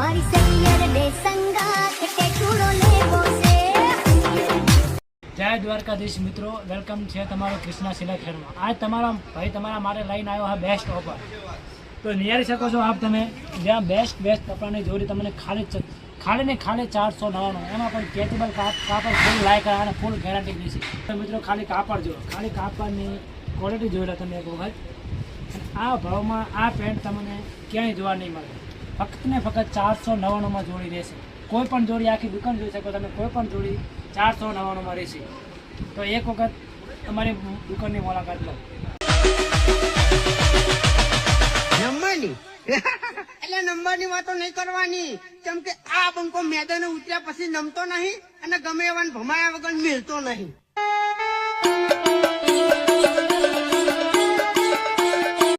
મારી જય દ્વારકાધીશ મિત્રો વેલકમ છે તમારો કૃષ્ણા ખેડમાં આજ તમારા, ભાઈ તમારા માટે લઈને આવ્યો હા બેસ્ટ ઓફર તો નિહાળી શકો છો આપ તમે, જ્યાં બેસ્ટ બેસ્ટ કપડાની જોડી તમને ખાલી ખાલી ને ખાલી ચારસો નવાનું એમાં પણ કેટેબલ કાપડ ફૂલ લાયક અને ફૂલ ગેરંટી દીધી તો મિત્રો ખાલી કાપડ જો ખાલી કાપડની ક્વોલિટી જોઈ તમે એક વખત. આ ભાવમાં આ પેન્ટ તમને ક્યાંય જોવા નહીં મળે. ફક્ત ને ફક્ત ચારસો નવ્વાણુંમાં જોડી રહેશે કોઈ પણ જોડી આખી દુકાન જોઈ શકો તમે, કોઈ પણ જોડી ચારસો નવ્વાણુંમાં રહેશે. તો એક વખત તમારી દુકાનની મુલાકાત લો. નંબરની એટલે નંબરની વાતો નહીં કરવાની. કેમ કે આ બંકો મેદાને ઉતર્યા પછી નમતો નહીં અને ગમે એવાને ભમાયા વગર મેળતો નહીં.